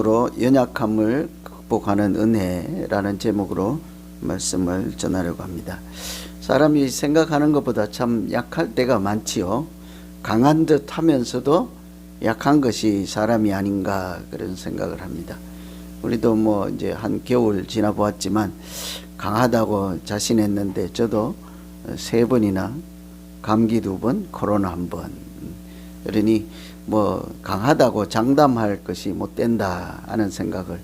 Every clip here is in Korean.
으로 연약함을 극복하는 은혜라는 제목으로 말씀을 전하려고 합니다. 사람이 생각하는 것보다 참 약할 때가 많지요. 강한 듯 하면서도 약한 것이 사람이 아닌가 그런 생각을 합니다. 우리도 뭐 이제 한 겨울 지나 보았지만 강하다고 자신했는데 저도 세 번이나 감기 두 번, 코로나 한 번. 그러니 뭐 강하다고 장담할 것이 못 된다 하는 생각을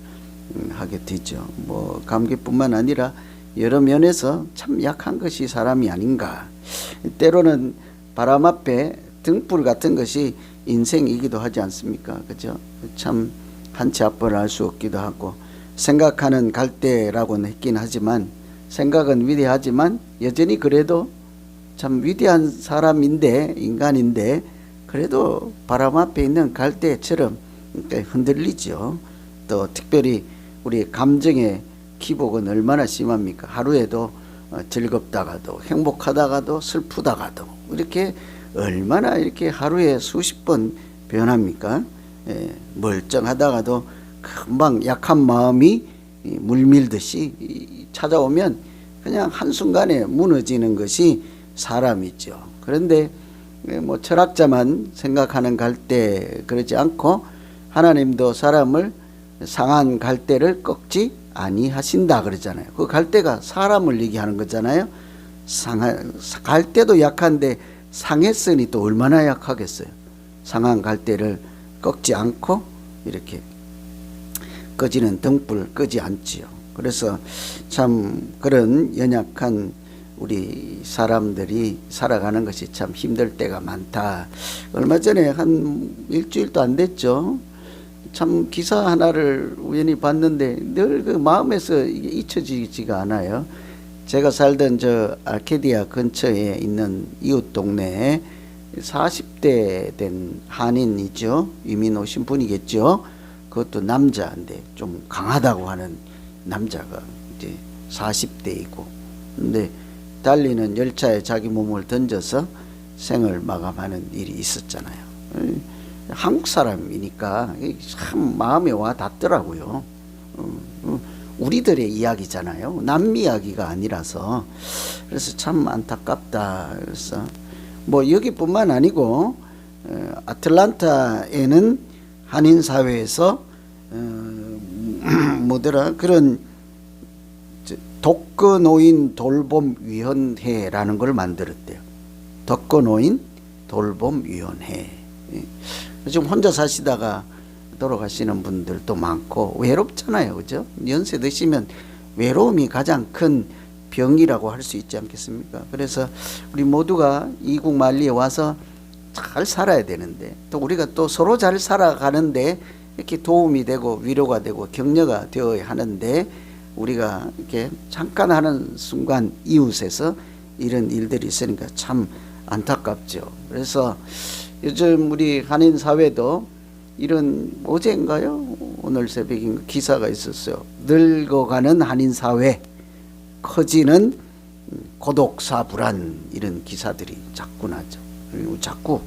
음, 하게 되죠. 뭐 감기뿐만 아니라 여러 면에서 참 약한 것이 사람이 아닌가. 때로는 바람 앞에 등불 같은 것이 인생이기도 하지 않습니까? 그죠? 참 한치 앞을 알 수 없기도 하고 생각하는 갈대라고는 했긴 하지만 생각은 위대하지만 여전히 그래도 참 위대한 사람인데 인간인데 그래도 바람 앞에 있는 갈대처럼 흔들리죠. 또 특별히 우리 감정의 기복은 얼마나 심합니까? 하루에도 어, 즐겁다가도 행복하다가도 슬프다가도 이렇게 얼마나 이렇게 하루에 수십 번 변합니까? 예, 멀쩡하다가도 금방 약한 마음이 이 물밀듯이 이 찾아오면 그냥 한순간에 무너지는 것이 사람이죠. 그런데 예, 뭐 철학자만 생각하는 갈대 그러지 않고 하나님도 사람을 상한 갈대를 꺾지 아니하신다 그러잖아요. 그 갈대가 사람을 얘기하는 거잖아요. 상한 갈대도 약한데 상했으니 또 얼마나 약하겠어요. 상한 갈대를 꺾지 않고 이렇게 꺼지는 등불 끄지 않지요. 그래서 참 그런 연약한 우리 사람들이 살아가는 것이 참 힘들 때가 많다. 얼마 전에 한 일주일도 안 됐죠. 참 기사 하나를 우연히 봤는데 늘 그 마음에서 이게 잊혀지지가 않아요. 제가 살던 저 아케디아 근처에 있는 이웃 동네에 40대 된 한인이죠. 이민 오신 분이겠죠. 그것도 남자인데 좀 강하다고 하는 남자가 이제 40대이고 근데 달리는 열차에 자기 몸을 던져서 생을 마감하는 일이 있었잖아요. 한국 사람이니까 참 마음에 와 닿더라고요. 어, 어, 우리들의 이야기잖아요. 남미 이야기가 아니라서 그래서 참 안타깝다. 그래서 뭐 여기뿐만 아니고 어, 아틀란타에는 한인 사회에서 뭐더라 그런 독거노인 돌봄위원회라는 걸 만들었대요. 독거노인 돌봄위원회. 예. 지금 혼자 사시다가 돌아가시는 분들도 많고 외롭잖아요. 그죠? 연세 드시면 외로움이 가장 큰 병이라고 할 수 있지 않겠습니까? 그래서 우리 모두가 이국 만리에 와서 잘 살아야 되는데 또 우리가 또 서로 잘 살아가는데 이렇게 도움이 되고 위로가 되고 격려가 되어야 하는데 우리가 이렇게 잠깐 하는 순간 이웃에서 이런 일들이 있으니까 참 안타깝죠. 그래서 요즘 우리 한인 사회도 이런 어제인가요? 오늘 새벽인 기사가 있었어요. 늙어가는 한인 사회, 커지는 고독사 불안 이런 기사들이 자꾸 나죠. 그리고 자꾸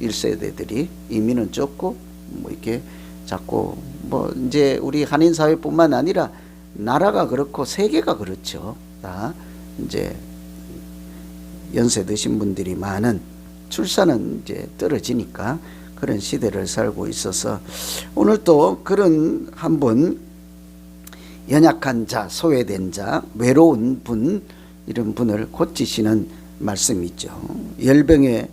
1세대들이 이민은 적고 뭐 이렇게 자꾸 뭐 이제 우리 한인 사회뿐만 아니라 나라가 그렇고 세계가 그렇죠. 다 이제 연세 드신 분들이 많은 출산은 이제 떨어지니까 그런 시대를 살고 있어서 오늘 또 그런 한 분 연약한 자, 소외된 자, 외로운 분 이런 분을 고치시는 말씀이 있죠. 열병에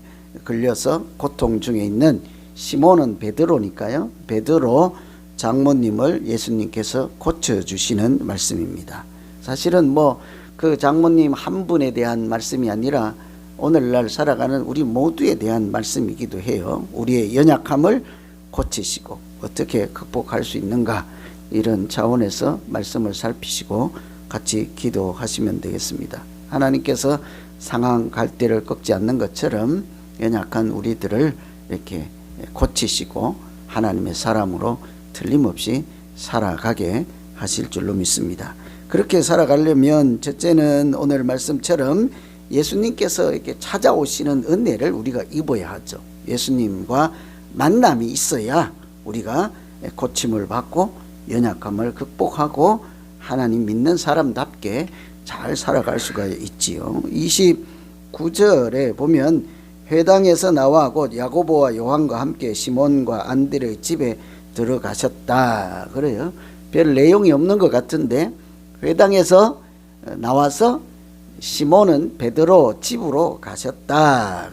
걸려서 고통 중에 있는 시몬은 베드로니까요. 베드로 장모님을 예수님께서 고쳐주시는 말씀입니다. 사실은 뭐 그 장모님 한 분에 대한 말씀이 아니라 오늘날 살아가는 우리 모두에 대한 말씀이기도 해요. 우리의 연약함을 고치시고 어떻게 극복할 수 있는가 이런 차원에서 말씀을 살피시고 같이 기도하시면 되겠습니다. 하나님께서 상한 갈대를 꺾지 않는 것처럼 연약한 우리들을 이렇게 고치시고 하나님의 사람으로 틀림없이 살아가게 하실 줄로 믿습니다. 그렇게 살아가려면 첫째는 오늘 말씀처럼 예수님께서 이렇게 찾아오시는 은혜를 우리가 입어야 하죠. 예수님과 만남이 있어야 우리가 고침을 받고 연약함을 극복하고 하나님 믿는 사람답게 잘 살아갈 수가 있지요. 29절에 보면 회당에서 나와 곧 야고보와 요한과 함께 시몬과 안드레의 집에 들어가셨다. 그래요. 별 내용이 없는 것 같은데 회당에서 나와서 시몬은 베드로 집으로 가셨다.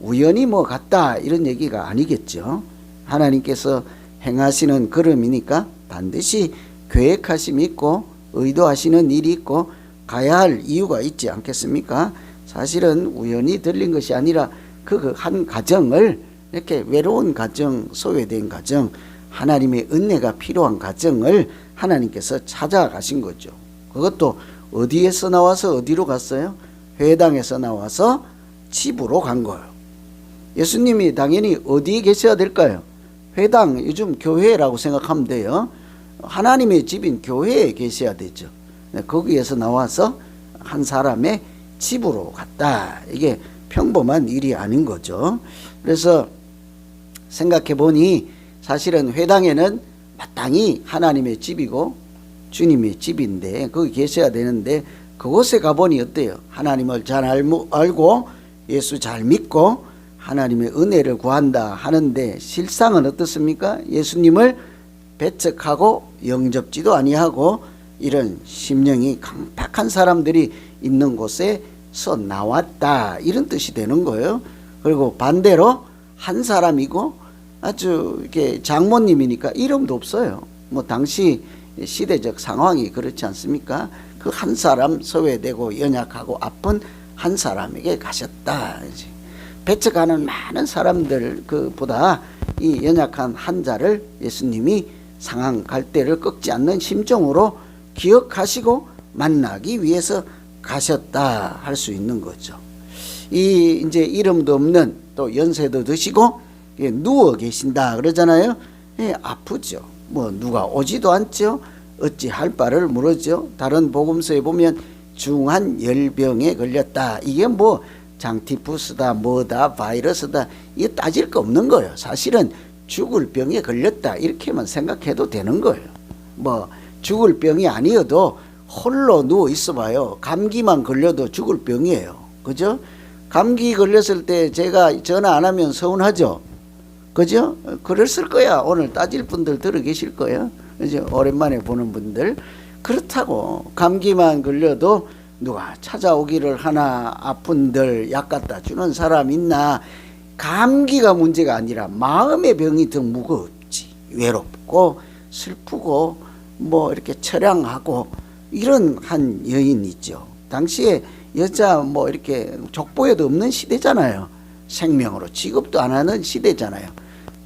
우연히 뭐 갔다 이런 얘기가 아니겠죠. 하나님께서 행하시는 걸음이니까 반드시 계획하심이 있고 의도하시는 일이 있고 가야 할 이유가 있지 않겠습니까? 사실은 우연히 들린 것이 아니라 그 한 가정을 이렇게 외로운 가정, 소외된 가정, 하나님의 은혜가 필요한 가정을 하나님께서 찾아가신 거죠. 그것도 어디에서 나와서 어디로 갔어요? 회당에서 나와서 집으로 간 거예요. 예수님이 당연히 어디에 계셔야 될까요? 회당, 요즘 교회라고 생각하면 돼요. 하나님의 집인 교회에 계셔야 되죠. 네, 거기에서 나와서 한 사람의 집으로 갔다. 이게 평범한 일이 아닌 거죠. 그래서 생각해 보니 사실은 회당에는 마땅히 하나님의 집이고 주님의 집인데 거기 계셔야 되는데 그곳에 가보니 어때요? 하나님을 잘 알고 예수 잘 믿고 하나님의 은혜를 구한다 하는데 실상은 어떻습니까? 예수님을 배척하고 영접지도 아니하고 이런 심령이 강팍한 사람들이 있는 곳에서 나왔다 이런 뜻이 되는 거예요. 그리고 반대로 한 사람이고 아주 이렇게 장모님이니까 이름도 없어요. 뭐 당시 시대적 상황이 그렇지 않습니까? 그 한 사람 소외되고 연약하고 아픈 한 사람에게 가셨다. 배척하는 많은 사람들 그보다 이 연약한 한자를 예수님이 상한 갈대를 꺾지 않는 심정으로 기억하시고 만나기 위해서 가셨다 할 수 있는 거죠. 이 이제 이름도 없는 또 연세도 드시고 예, 누워 계신다 그러잖아요. 예, 아프죠. 뭐 누가 오지도 않죠. 어찌 할 바를 모르죠. 다른 복음서에 보면 중한 열병에 걸렸다. 이게 뭐 장티푸스다 뭐다 바이러스다 이게 따질 거 없는 거예요. 사실은 죽을 병에 걸렸다 이렇게만 생각해도 되는 거예요. 뭐 죽을 병이 아니어도 홀로 누워 있어봐요. 감기만 걸려도 죽을 병이에요. 그죠? 감기 걸렸을 때 제가 전화 안 하면 서운하죠. 그죠? 그랬을 거야. 오늘 따질 분들 들어 계실 거예요. 이제 오랜만에 보는 분들. 그렇다고 감기만 걸려도 누가 찾아오기를 하나 아픈들 약 갖다 주는 사람 있나 감기가 문제가 아니라 마음의 병이 더 무겁지 외롭고 슬프고 뭐 이렇게 처량하고 이런 한 여인 있죠 당시에 여자 뭐 이렇게 족보에도 없는 시대잖아요 생명으로 취급도 안 하는 시대잖아요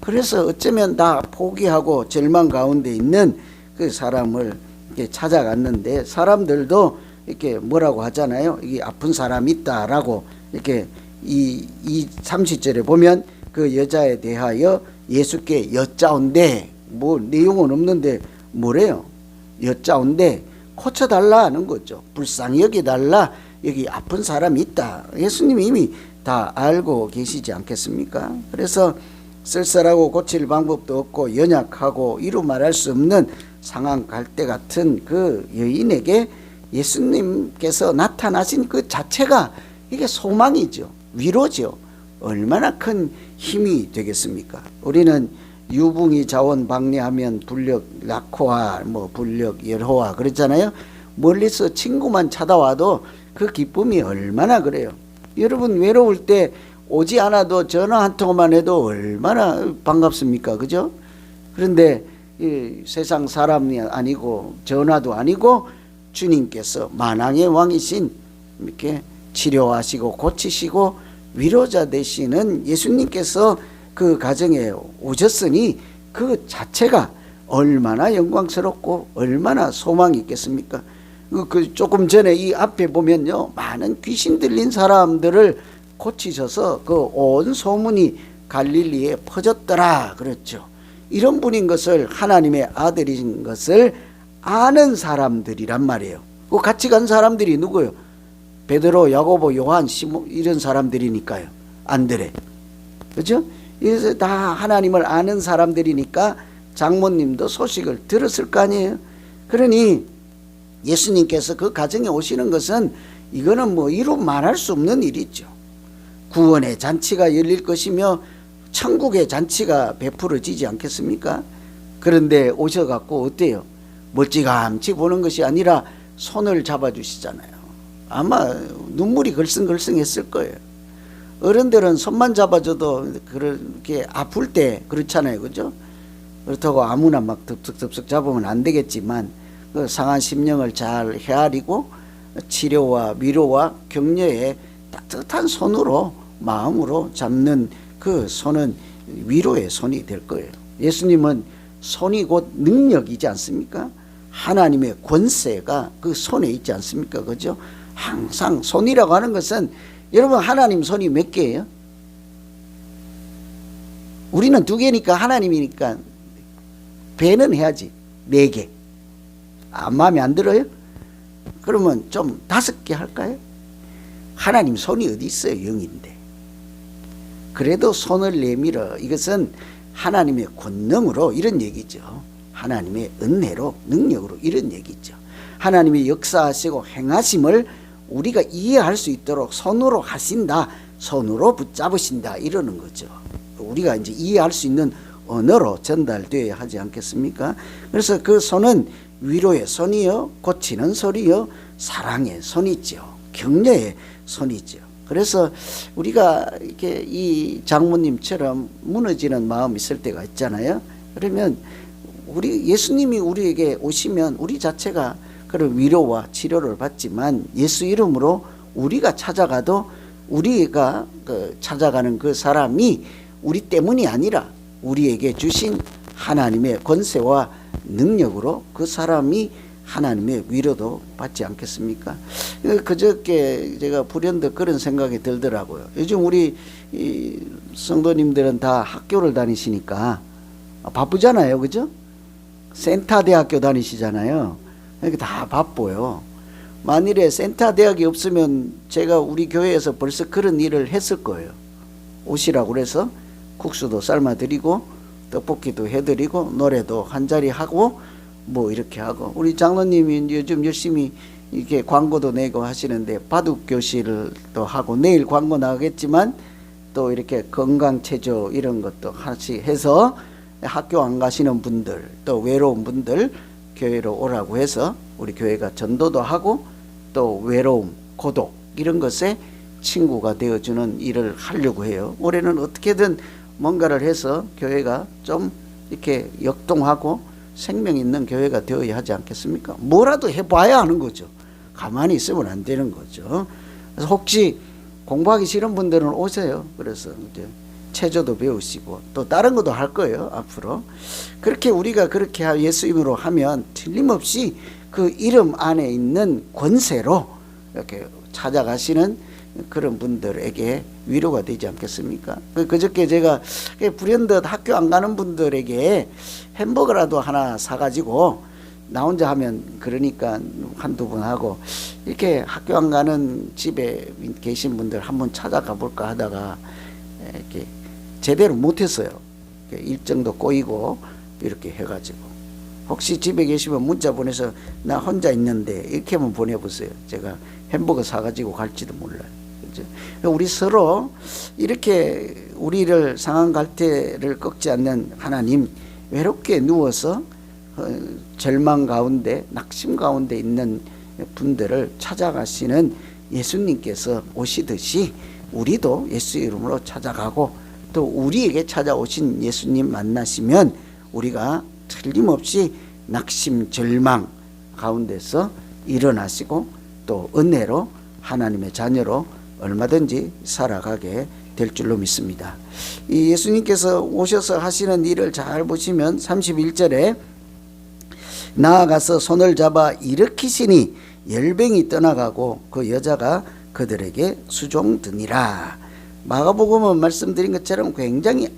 그래서 어쩌면 다 포기하고 절망 가운데 있는 그 사람을 이렇게 찾아갔는데 사람들도 이렇게 뭐라고 하잖아요. 이게 아픈 사람 있다라고 이렇게 이, 이 30절에 보면 그 여자에 대하여 예수께 여짜온데 뭐 내용은 없는데 뭐래요? 여짜온데 고쳐달라 하는 거죠. 불쌍히 여기달라. 여기 아픈 사람이 있다. 예수님이 이미 다 알고 계시지 않겠습니까? 그래서 쓸쓸하고 고칠 방법도 없고 연약하고 이루 말할 수 없는 상황 갈대 같은 그 여인에게 예수님께서 나타나신 그 자체가 이게 소망이죠. 위로죠. 얼마나 큰 힘이 되겠습니까? 우리는 유붕이 자원 방례하면 불력 낙호와 뭐 불력 열호와 그랬잖아요. 멀리서 친구만 찾아와도 그 기쁨이 얼마나 그래요. 여러분 외로울 때 오지 않아도 전화 한 통만 해도 얼마나 반갑습니까? 그죠? 그런데 이 세상 사람이 아니고 전화도 아니고 주님께서 만왕의 왕이신 이렇게 치료하시고 고치시고 위로자 되시는 예수님께서 그 가정에 오셨으니 그 자체가 얼마나 영광스럽고 얼마나 소망이 있겠습니까? 그, 그 조금 전에 이 앞에 보면요 많은 귀신 들린 사람들을 고치셔서 그 온 소문이 갈릴리에 퍼졌더라 그랬죠. 이런 분인 것을 하나님의 아들인 것을 아는 사람들이란 말이에요. 그 같이 간 사람들이 누구요? 베드로, 야고보, 요한, 시모 이런 사람들이니까요. 안드레. 그죠? 그래서 다 하나님을 아는 사람들이니까 장모님도 소식을 들었을 거 아니에요. 그러니 예수님께서 그 가정에 오시는 것은 이거는 뭐 이루 말할 수 없는 일이죠. 구원의 잔치가 열릴 것이며 천국의 잔치가 베풀어지지 않겠습니까? 그런데 오셔갖고 어때요? 멀찌감치 보는 것이 아니라 손을 잡아주시잖아요. 아마 눈물이 걸승걸승했을 거예요. 어른들은 손만 잡아줘도 그렇게 아플 때 그렇잖아요, 그죠? 그렇다고 아무나 막 덥석덥석 잡으면 안 되겠지만 그 상한 심령을 잘 헤아리고 치료와 위로와 격려에 따뜻한 손으로 마음으로 잡는 그 손은 위로의 손이 될 거예요. 예수님은 손이 곧 능력이지 않습니까? 하나님의 권세가 그 손에 있지 않습니까? 그죠? 항상 손이라고 하는 것은 여러분 하나님 손이 몇 개예요? 우리는 두 개니까 하나님이니까 배는 해야지 네 개. 아, 마음에 안 들어요? 그러면 좀 다섯 개 할까요? 하나님 손이 어디 있어요? 영인데. 그래도 손을 내밀어 이것은 하나님의 권능으로 이런 얘기죠. 하나님의 은혜로 능력으로 이런 얘기죠. 하나님의 역사하시고 행하심을 우리가 이해할 수 있도록 손으로 하신다, 손으로 붙잡으신다 이러는 거죠. 우리가 이제 이해할 수 있는 언어로 전달되어야 하지 않겠습니까? 그래서 그 손은 위로의 손이요, 고치는 소리요, 사랑의 손이죠, 격려의 손이죠. 그래서 우리가 이렇게 이 장모님처럼 무너지는 마음이 있을 때가 있잖아요. 그러면 우리 예수님이 우리에게 오시면 우리 자체가 그런 위로와 치료를 받지만 예수 이름으로 우리가 찾아가도 우리가 그 찾아가는 그 사람이 우리 때문이 아니라 우리에게 주신 하나님의 권세와 능력으로 그 사람이 하나님의 위로도 받지 않겠습니까? 그저께 제가 불현듯 그런 생각이 들더라고요. 요즘 우리 이 성도님들은 다 학교를 다니시니까 바쁘잖아요, 그죠? 센터 대학교 다니시잖아요. 그러니까 다 바빠요. 만일에 센터 대학이 없으면 제가 우리 교회에서 벌써 그런 일을 했을 거예요. 오시라고 그래서 국수도 삶아 드리고 떡볶이도 해드리고 노래도 한 자리 하고 뭐 이렇게 하고 우리 장로님이 요즘 열심히 이렇게 광고도 내고 하시는데 바둑 교실을 또 하고 내일 광고 나가겠지만 또 이렇게 건강 체조 이런 것도 같이 해서 학교 안 가시는 분들 또 외로운 분들 교회로 오라고 해서 우리 교회가 전도도 하고 또 외로움 고독 이런 것에 친구가 되어주는 일을 하려고 해요. 올해는 어떻게든 뭔가를 해서 교회가 좀 이렇게 역동하고 생명 있는 교회가 되어야 하지 않겠습니까? 뭐라도 해봐야 하는 거죠. 가만히 있으면 안 되는 거죠. 그래서 혹시 공부하기 싫은 분들은 오세요. 그래서 이제 체조도 배우시고 또 다른 것도 할 거예요. 앞으로 그렇게 우리가 그렇게 예수 이름으로 하면 틀림없이 그 이름 안에 있는 권세로 이렇게 찾아가시는 그런 분들에게 위로가 되지 않겠습니까? 그 그저께 제가 불현듯 학교 안 가는 분들에게 햄버거라도 하나 사가지고 나 혼자 하면 그러니까 한두 번 하고 이렇게 학교 안 가는 집에 계신 분들 한번 찾아가 볼까 하다가 이렇게 제대로 못했어요. 일정도 꼬이고 이렇게 해가지고 혹시 집에 계시면 문자 보내서 나 혼자 있는데 이렇게 한번 보내보세요. 제가 햄버거 사가지고 갈지도 몰라요. 그죠? 우리 서로 이렇게 우리를 상한 갈대를 꺾지 않는 하나님 외롭게 누워서 어, 절망 가운데 낙심 가운데 있는 분들을 찾아가시는 예수님께서 오시듯이 우리도 예수 이름으로 찾아가고 또 우리에게 찾아오신 예수님 만나시면 우리가 틀림없이 낙심 절망 가운데서 일어나시고 또 은혜로 하나님의 자녀로 얼마든지 살아가게 될 줄로 믿습니다. 이 예수님께서 오셔서 하시는 일을 잘 보시면 31절에 나아가서 손을 잡아 일으키시니 열병이 떠나가고 그 여자가 그들에게 수종드니라. 마가복음은 말씀드린 것처럼 굉장히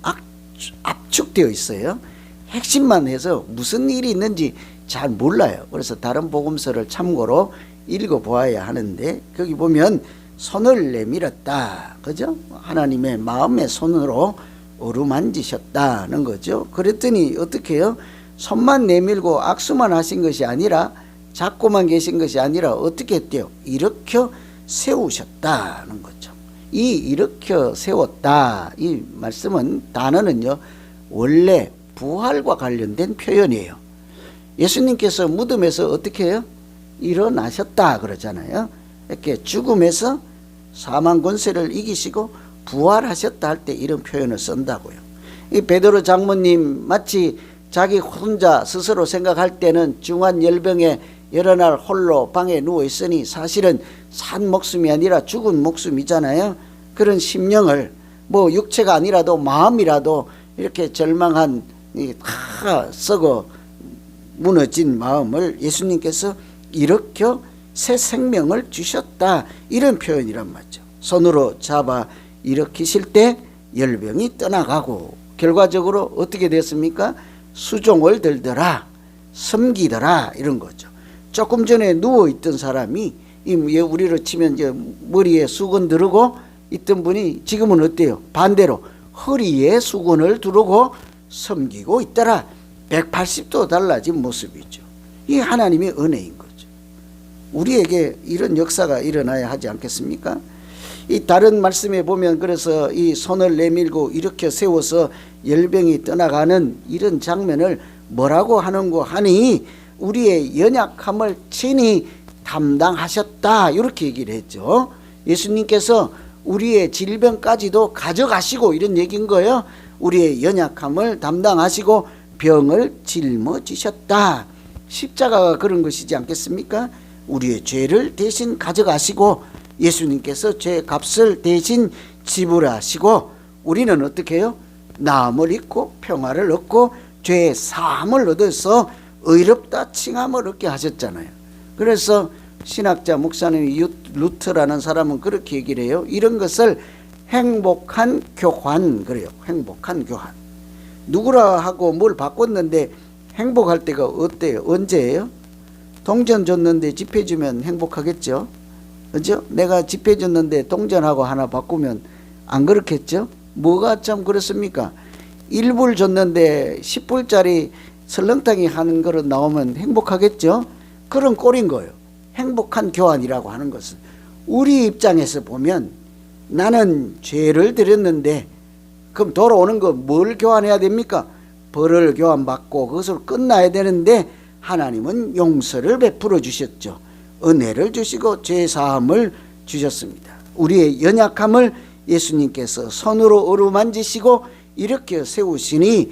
압축되어 있어요. 핵심만 해서 무슨 일이 있는지 잘 몰라요. 그래서 다른 복음서를 참고로 읽어보아야 하는데 거기 보면 손을 내밀었다. 그죠? 하나님의 마음의 손으로 어루만지셨다는 거죠. 그랬더니 어떻게 해요? 손만 내밀고 악수만 하신 것이 아니라 잡고만 계신 것이 아니라 어떻게 했대요? 일으켜 세우셨다는 거죠. 이 일으켜 세웠다 이 말씀은 단어는요 원래 부활과 관련된 표현이에요. 예수님께서 무덤에서 어떻게 해요? 일어나셨다 그러잖아요. 이렇게 죽음에서 사망 권세를 이기시고 부활하셨다 할 때 이런 표현을 쓴다고요. 이 베드로 장모님 마치 자기 혼자 스스로 생각할 때는 중한 열병에 여러 날 홀로 방에 누워 있으니 사실은 산 목숨이 아니라 죽은 목숨이잖아요. 그런 심령을 뭐 육체가 아니라도 마음이라도 이렇게 절망한 이다 썩어 무너진 마음을 예수님께서 일으켜 새 생명을 주셨다 이런 표현이란 말이죠. 손으로 잡아 일으키실 때 열병이 떠나가고 결과적으로 어떻게 됐습니까? 수종을 들더라 섬기더라 이런 거죠. 조금 전에 누워 있던 사람이 이 우리로 치면 이제 머리에 수건 두르고 있던 분이 지금은 어때요? 반대로 허리에 수건을 두르고 섬기고 있더라. 180도 달라진 모습이죠. 이 하나님의 은혜인 거죠. 우리에게 이런 역사가 일어나야 하지 않겠습니까? 이 다른 말씀에 보면 그래서 이 손을 내밀고 이렇게 세워서 열병이 떠나가는 이런 장면을 뭐라고 하는고 하니 우리의 연약함을 친히 담당하셨다 이렇게 얘기를 했죠. 예수님께서 우리의 질병까지도 가져가시고 이런 얘기인 거예요. 우리의 연약함을 담당하시고 병을 짊어지셨다. 십자가가 그런 것이지 않겠습니까? 우리의 죄를 대신 가져가시고 예수님께서 죄 값을 대신 지불하시고 우리는 어떻게 해요? 나음을 잊고 평화를 얻고 죄의 사함을 얻어서 의롭다 칭함을 얻게 하셨잖아요. 그래서 신학자 목사님 루트라는 사람은 그렇게 얘기를 해요. 이런 것을 행복한 교환 그래요. 행복한 교환. 누구라 하고 뭘 바꿨는데 행복할 때가 어때요? 언제예요? 동전 줬는데 집해 주면 행복하겠죠? 그죠? 내가 집해 줬는데 동전하고 하나 바꾸면 안 그렇겠죠? 뭐가 참 그렇습니까? 1불 줬는데 10불짜리 설렁탕이 하는 그릇 나오면 행복하겠죠? 그런 꼴인 거예요. 행복한 교환이라고 하는 것은 우리 입장에서 보면 나는 죄를 드렸는데 그럼 돌아오는 거 뭘 교환해야 됩니까? 벌을 교환받고 그것으로 끝나야 되는데 하나님은 용서를 베풀어 주셨죠. 은혜를 주시고 죄 사함을 주셨습니다. 우리의 연약함을 예수님께서 손으로 어루만지시고 이렇게 세우시니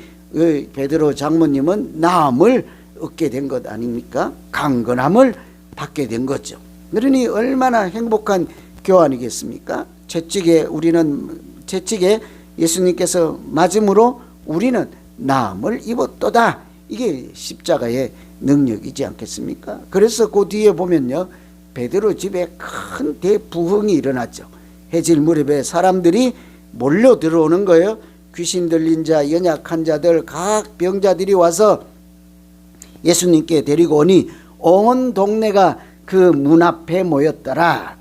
베드로 장모님은 나음을 얻게 된 것 아닙니까? 강건함을 받게 된 거죠. 그러니 얼마나 행복한 교환이겠습니까? 채찍에 우리는 채찍에 예수님께서 맞음으로 우리는 나음을 입었도다. 이게 십자가의 능력이지 않겠습니까? 그래서 그 뒤에 보면요. 베드로 집에 큰 대부흥이 일어났죠. 해질 무렵에 사람들이 몰려 들어오는 거예요. 귀신 들린 자, 연약한 자들, 각 병자들이 와서 예수님께 데리고 오니 온 동네가 그 문 앞에 모였더라.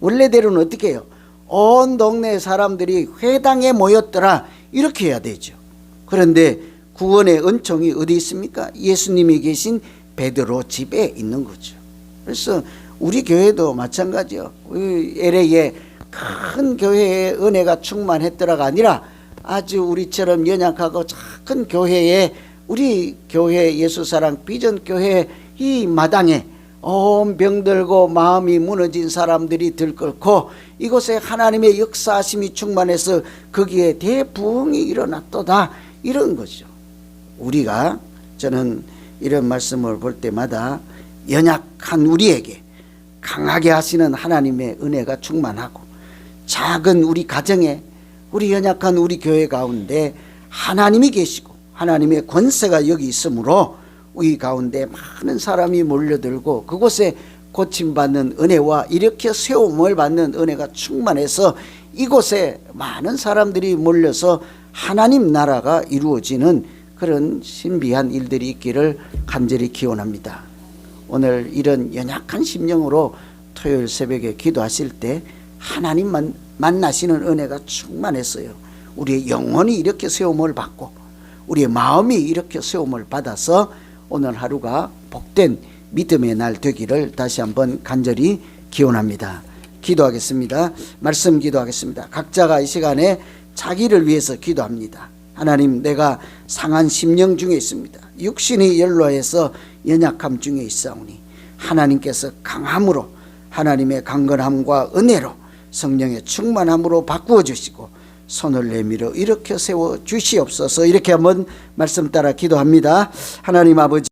원래대로는 어떻게 해요? 온 동네 사람들이 회당에 모였더라. 이렇게 해야 되죠. 그런데 구원의 은총이 어디 있습니까? 예수님이 계신 베드로 집에 있는 거죠. 그래서 우리 교회도 마찬가지요. LA에 큰 교회에 은혜가 충만했더라가 아니라 아주 우리처럼 연약하고 작은 교회에 우리 교회 예수사랑 비전 교회 이 마당에 온 병들고 마음이 무너진 사람들이 들끓고 이곳에 하나님의 역사하심이 충만해서 거기에 대부흥이 일어났도다 이런 거죠. 우리가 저는 이런 말씀을 볼 때마다 연약한 우리에게 강하게 하시는 하나님의 은혜가 충만하고 작은 우리 가정에 우리 연약한 우리 교회 가운데 하나님이 계시고 하나님의 권세가 여기 있으므로 우리 가운데 많은 사람이 몰려들고 그곳에 고침받는 은혜와 일으켜 세움을 받는 은혜가 충만해서 이곳에 많은 사람들이 몰려서 하나님 나라가 이루어지는 그런 신비한 일들이 있기를 간절히 기원합니다. 오늘 이런 연약한 심령으로 토요일 새벽에 기도하실 때 하나님만 만나시는 은혜가 충만했어요. 우리의 영혼이 이렇게 세움을 받고 우리의 마음이 이렇게 세움을 받아서 오늘 하루가 복된 믿음의 날 되기를 다시 한번 간절히 기원합니다. 기도하겠습니다. 말씀 기도하겠습니다. 각자가 이 시간에 자기를 위해서 기도합니다. 하나님, 내가 상한 심령 중에 있습니다. 육신이 연로해서 연약함 중에 있사오니 하나님께서 강함으로 하나님의 강건함과 은혜로 성령의 충만함으로 바꾸어 주시고 손을 내밀어 이렇게 세워 주시옵소서 이렇게 한번 말씀 따라 기도합니다. 하나님 아버지